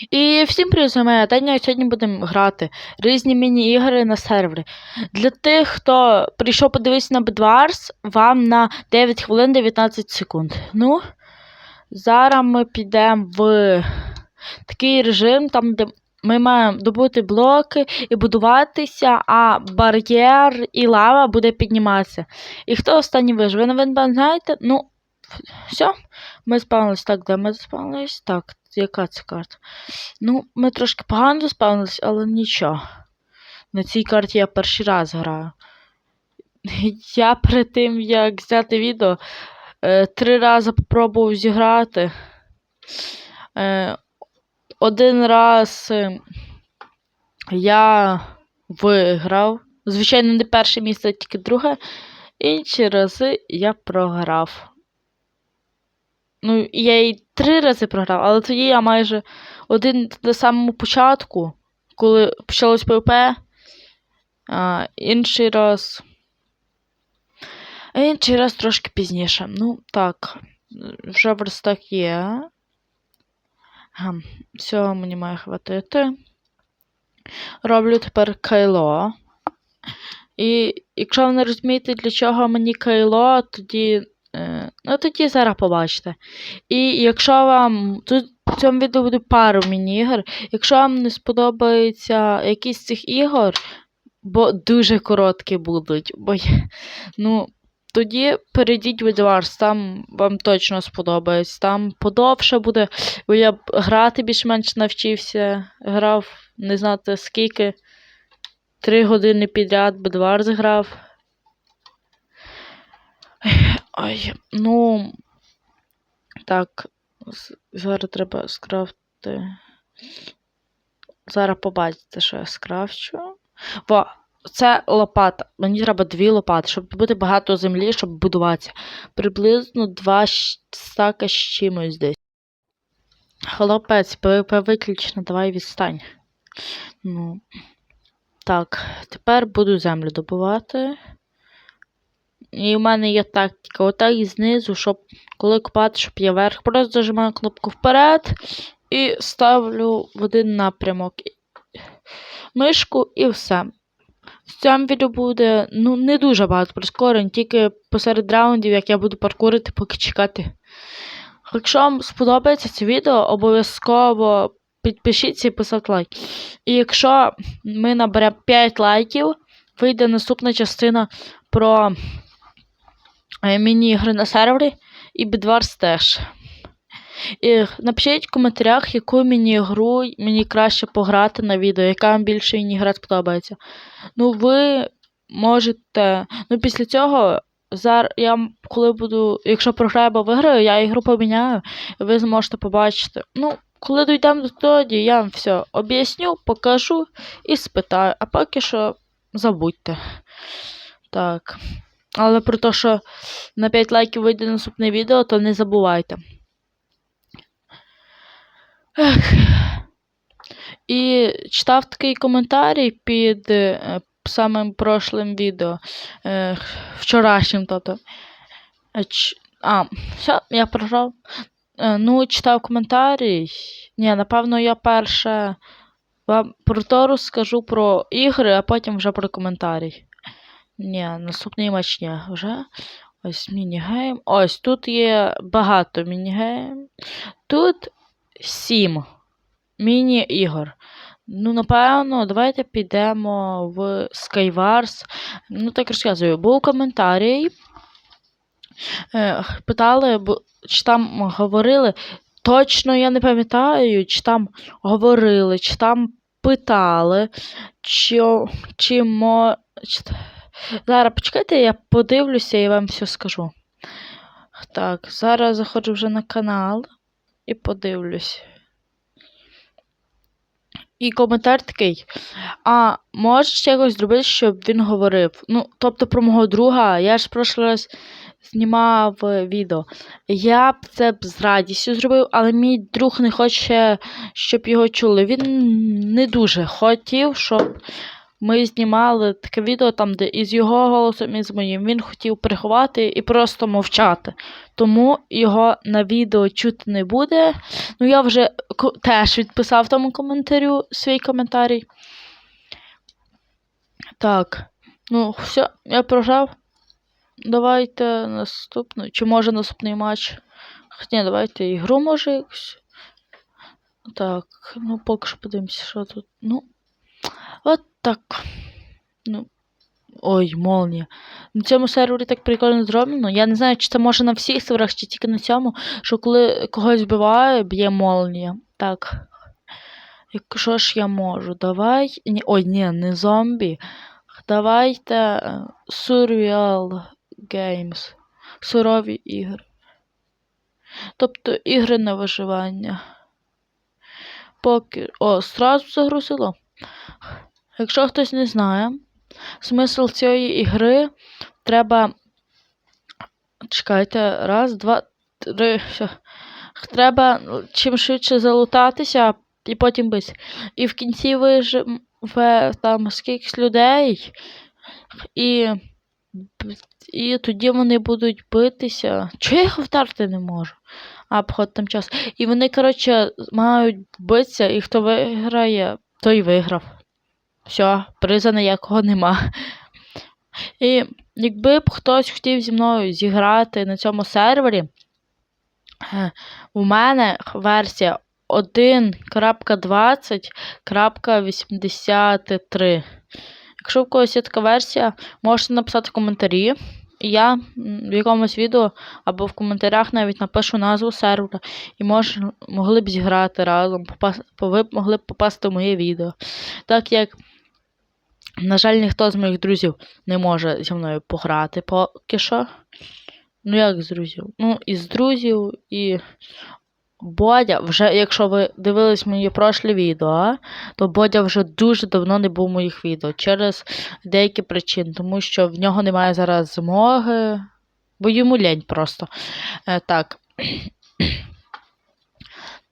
І всім привіт, з вами Таня, сьогодні будемо грати різні міні-ігри на сервері. Для тих, хто прийшов подивитися на Bedwars, вам на 9 хвилин 19 секунд. Ну, зараз ми підемо в такий режим, там, де ми маємо добути блоки і будуватися, а бар'єр і лава буде підніматися. І хто останній виживе? Ви навіть знаєте? Ну, все, ми спавнились так, де ми спавнились? Так, яка це карта? Ну, ми трошки погано заспавнились, але нічого. На цій карті я перший раз граю. Я перед тим, як зняти відео, е, три рази попробував зіграти. Е, один раз е, я виграв. Звичайно, не перше місце, а тільки друге. Інші рази я програв. Ну, я і три рази програв, але тоді я майже один на самому початку, коли почалось ПВП, а інший раз. Інший раз трошки пізніше. Ну, так, вже верстак є. Всього мені має хватити. Роблю тепер кайло. І якщо ви не розумієте, для чого мені кайло, тоді. Е, Ну, тоді зараз побачите. І якщо вам. Тут в цьому відео буде пару міні-ігор. Якщо вам не сподобається якісь з цих ігор, бо дуже короткі будуть, бо ну, тоді перейдіть в Edwards, там вам точно сподобається. Там подовше буде, бо я грати більш-менш навчився. Грав не знати скільки. Три години підряд Bedwars грав. Ой, ну. Так, зараз треба скрафти. Зараз побачите, що я скрафчу. Во, це лопата. Мені треба дві лопати, щоб добути багато землі, щоб будуватися. Приблизно два стака з чимось десь. Хлопець, ПВП виключно, давай відстань. Ну. Так, тепер буду землю добувати. І в мене є тактика. Отак і знизу, щоб коли копати, щоб я вверх. Просто зажимаю кнопку вперед і ставлю в один напрямок мишку і все. В цьому відео буде ну, не дуже багато прискорень, тільки посеред раундів, як я буду паркурити, поки чекати. Якщо вам сподобається це відео, обов'язково підпишіться і поставте лайк. І якщо ми наберемо 5 лайків, вийде наступна частина про міні-ігри на сервері і Bedwars теж. І напишіть в коментарях, яку міні-гру мені краще пограти на відео, яка вам більше міні-гра сподобається. Ну, ви можете. Ну, після цього, зараз я коли буду. Якщо програю або виграю, я ігру поміняю, і ви зможете побачити. Ну, коли дійдемо до тоді, я вам все об'ясню, покажу і спитаю. А поки що забудьте. Так. Але про те, що на 5 лайків вийде наступне відео, то не забувайте. Ех. І читав такий коментарій під е, самим прошлим відео. Е, вчорашнім, тобто. Е, А, все, я програв. Е, ну, читав коментарій. Ні, напевно, я перше вам про то розкажу про ігри, а потім вже про коментарій. Ні, наступний матч ні. Вже. Ось мінігейм. Ось тут є багато мінігейм. Тут сім міні-ігор. Ну, напевно, давайте підемо в Skywars. Ну, так розказую. Був коментарій. Е, питали, чи там говорили. Точно я не пам'ятаю, чи там говорили, чи там питали, чи, чи мо. Зараз почекайте, я подивлюся і вам все скажу. Так, зараз заходжу вже на канал і подивлюсь. І коментар такий. А можеш якось зробити, щоб він говорив? Ну, тобто про мого друга, я ж в прошлий раз знімав е, відео. Я б це б з радістю зробив, але мій друг не хоче, щоб його чули. Він не дуже хотів, щоб ми знімали таке відео там, де із його голосом і з моїм. Він хотів приховати і просто мовчати. Тому його на відео чути не буде. Ну, я вже теж відписав тому коментарю свій коментарій. Так. Ну, все, я прожав. Давайте наступний. Чи може наступний матч? Ні, давайте ігру може якусь. Так, ну поки що подивимося, що тут. Ну. От так. Ну. Ой, молнія. На цьому сервері так прикольно зроблено. Я не знаю, чи це може на всіх серверах, чи тільки на цьому, що коли когось вбиває, б'є молнія. Так. Якщо ж я можу, давай. Ні, ой, ні, не зомбі. Давайте е, Surreal Games. Сурові ігри. Тобто ігри на виживання. Поки. О, зразу загрузило. Якщо хтось не знає, смисл цієї ігри треба. Чекайте, раз, два, три. Треба чим швидше залутатися і потім бити. І в кінці виживе там скількись людей, і, і тоді вони будуть битися. Чого їх вдарити не можу? А, обход там час. І вони, коротше, мають битися, і хто виграє, той виграв. Все, приза ніякого нема. І якби б хтось хотів зі мною зіграти на цьому сервері, е, у мене версія 1.20.83. Якщо в когось є така версія, можете написати в коментарі. І я в якомусь відео або в коментарях навіть напишу назву сервера. І мож, могли б зіграти разом, попас, ви могли б попасти в моє відео. Так як, на жаль, ніхто з моїх друзів не може зі мною пограти поки що. Ну, як з друзів? Ну, із друзів і Бодя, вже, якщо ви дивились мої прошлі відео, то Бодя вже дуже давно не був в моїх відео через деякі причини, тому що в нього немає зараз змоги, бо йому лень просто. Е, так.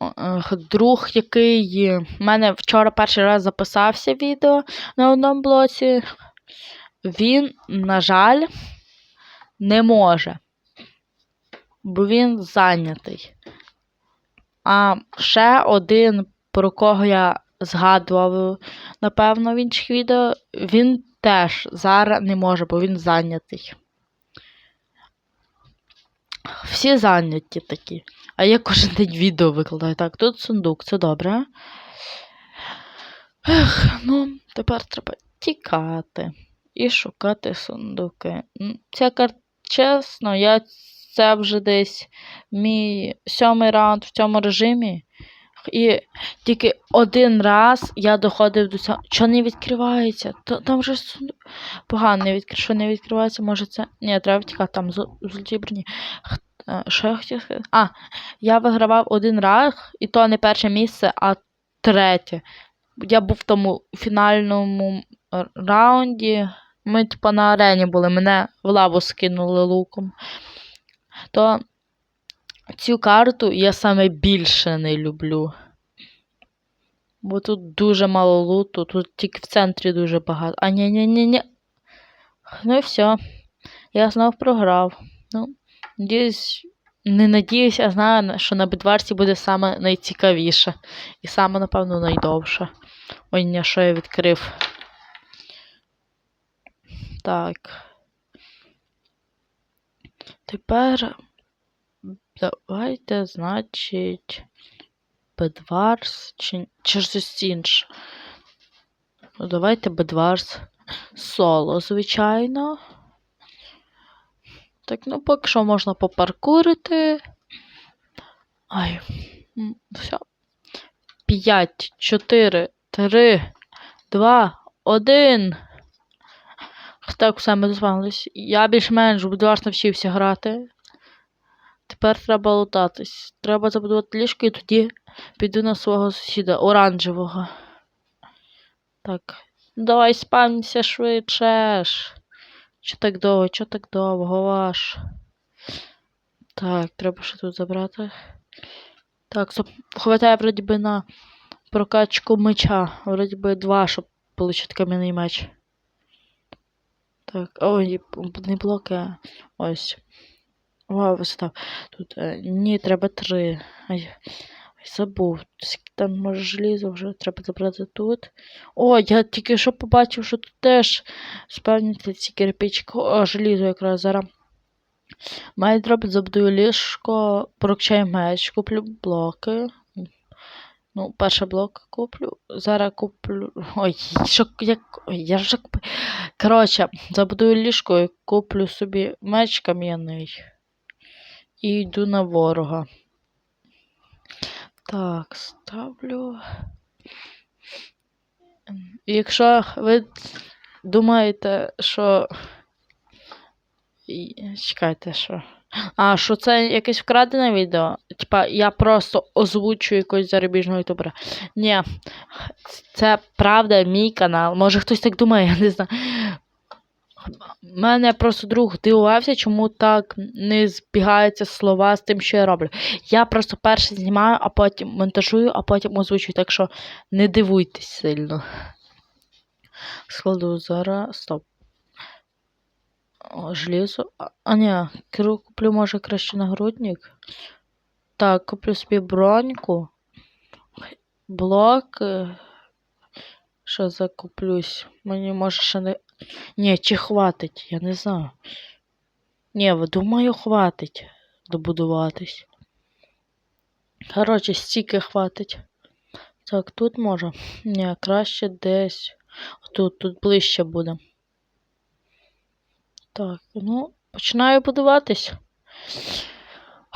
О, е, Друг, який в мене вчора перший раз записався відео на одному блоці, він, на жаль, не може, бо він зайнятий. А ще один, про кого я згадував, напевно, в інших відео, він теж зараз не може, бо він зайнятий. Всі зайняті такі. А я кожен день відео викладаю. Так, тут сундук, це добре. Ех, ну, тепер треба тікати і шукати сундуки. Ця карта, чесно, я це вже десь мій сьомий раунд в цьому режимі. І тільки один раз я доходив до цього. Що не відкривається? Та- Там вже погано не. Що не відкривається, може це. Ні, треба втікати там золоті броні. Що я хотів сказати? А, я вигравав один раз, і то не перше місце, а третє. Я був в тому фінальному раунді. Ми, типа, на арені були, мене в лаву скинули луком. То цю карту я саме більше не люблю. Бо тут дуже мало луту, тут тільки в центрі дуже багато. А ні ні ні ні Ну і все. Я знов програв. Ну, надіюсь, не надіюсь, а знаю, що на бедварці буде саме найцікавіше. І саме, напевно, найдовше. Ой, ні, що я відкрив. Так. Тепер давайте, значить, Бедварс чи, чи щось інше. Ну, давайте Бедварс соло, звичайно. Так, ну поки що можна попаркурити. Ай. Все. 5, 4, 3, 2, 1. Так, все, ми дозвонились. Я більш-менш Бедварс навчився грати. Тепер треба лутатись. Треба забудувати ліжко і тоді піду на свого сусіда оранжевого. Так. Давай спамся швидше. Чо так довго, чо так довго ваш? Так, треба ще тут забрати. Так. Хватає вроді би на прокачку меча. Вроді би два, щоб отримати кам'яний меч. Так, ой, не блоки. а Ось. Вау, висота. Тут. Е, ні, треба три. Ай, забув. Там може желізо вже треба забрати тут. О, я тільки що побачив, що тут теж спавняться ці кирпички. О, желізо якраз зараз. Маю зробити, забудую ліжко, прокчаю меч, куплю блоки. Ну, перший блок куплю. Зараз куплю. Ой, що як. Ой, я вже куплю. Коротше, забудую ліжко і куплю собі меч кам'яний. І йду на ворога. Так, ставлю. Якщо ви думаєте, що. Чекайте, що. А, що це якесь вкрадене відео? Типа, я просто озвучую якогось зарубіжного ютубера. Ні, це правда мій канал. Може хтось так думає, я не знаю. У мене просто друг дивувався, чому так не збігаються слова з тим, що я роблю. Я просто перше знімаю, а потім монтажую, а потім озвучую, так що не дивуйтесь сильно. Складу зараз. Стоп. О, желізо. А, ні, куплю, може, краще нагрудник. Так, куплю собі броньку. Блок. е, Що закуплюсь? Мені може ще не. Ні, чи хватить, я не знаю. Ні, думаю, хватить добудуватись. Коротше, стільки хватить. Так, тут може. Ні, краще десь. Тут, тут ближче буде. Так, ну, починаю будуватись.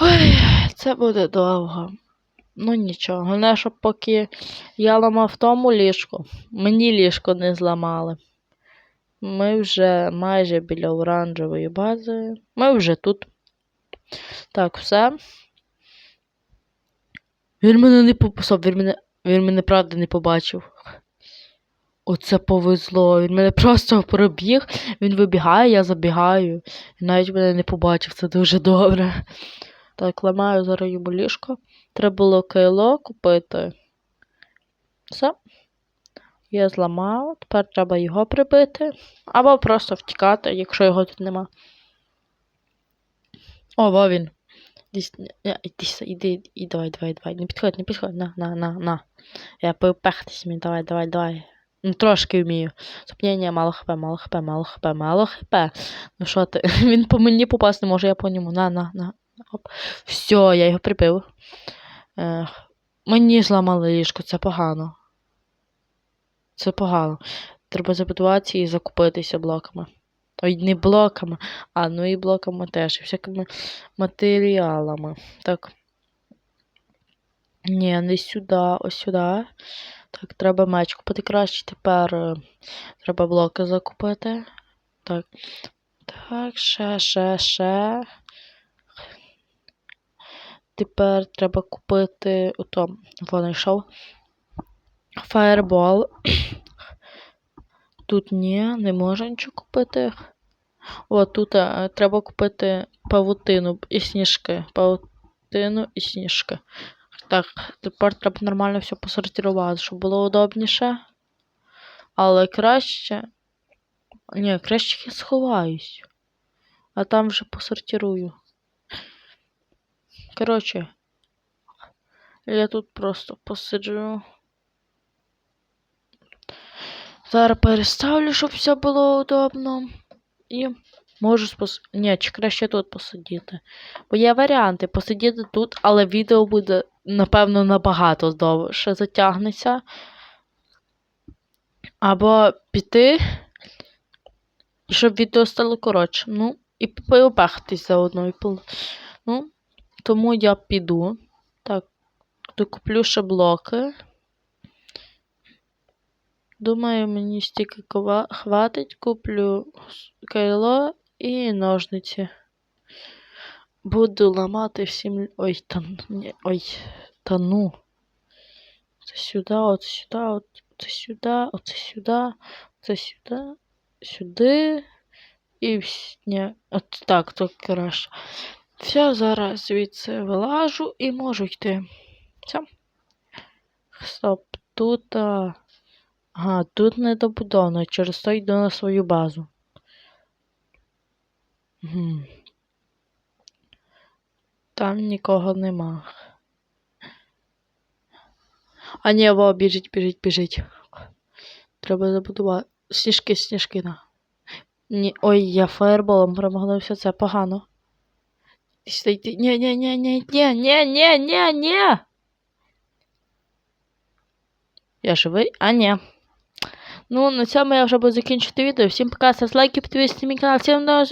Ой, це буде довго. Ну нічого. Головне, щоб поки я ламав тому ліжко, мені ліжко не зламали. Ми вже майже біля оранжевої бази. Ми вже тут. Так, все. Він мене не пописав, він мене, він мене правда не побачив. Оце повезло. Він мене просто пробіг, він вибігає, я забігаю. Він навіть мене не побачив, це дуже добре. Так, ламаю зараз йому ліжко. Треба було кайло купити. Все. Я зламав, тепер треба його прибити. Або просто втікати, якщо його тут нема. О, во він. Іди, і давай, давай, давай. Не підходь, не підходь. На, на, на, на. Я попехтись мені, давай, давай, давай. Ну, трошки вмію. Стоп, ні, мало хп, мало хп, мало хп, мало хп. Ну що ти? Він по мені попасти може, я по ньому. На, на, на. Оп. Все, я його прибив. Е, мені зламали ліжко, це погано. Це погано. Треба забудуватися і закупитися блоками. Ой, не блоками, а ну і блоками теж, і всякими матеріалами. Так. Ні, не сюди, ось сюди. Так, треба меч купити краще. Тепер е, треба блоки закупити. Так. Так, ще, ще, ще. Тепер треба купити. Ото, вон йшов. Фаербол. Тут ні, не можу нічого купити. О, тут е, треба купити павутину і сніжки. Павутину і сніжки. Так, тепер треба нормально все посортувати, щоб було удобніше. Але краще. Ні, краще я сховаюсь. А там вже посортирую. Коротше, я тут просто посиджу. Зараз переставлю, щоб все було удобно. І можу спос... Ні, чи краще тут посидіти. Бо є варіанти посидіти тут, але відео буде, напевно, набагато довше затягнеться. Або піти, щоб відео стало коротше. Ну, і поопехатись заодно. І пол... Ну, тому я піду. Так, докуплю ще блоки. Думаю, мені стільки хватить, куплю кайло і ножниці. Буду ламати всім. Ой, та ой, та ну. Це сюди, от сюди, от сюди, оце сюди, це сюди, сюди. І. Ні, от так, то краще. Все, зараз звідси вилажу і можу йти. Все. Стоп, тут. Ага, тут не добудовано, через то йду на свою базу. Угу. Там нікого нема. А ні, во, біжить, біжить, біжить. Треба забудувати. Сніжки, сніжки на. Ні, ой, я фаерболом промахнувся, це погано. Стійте. Ні, ні, ні, ні, ні, ні, ні, ні, ні. Я живий? А, ні. Ну, на цьому я вже буду закінчити відео. Всім пока, ставте лайки, підписуйтесь на мій канал. Всім до.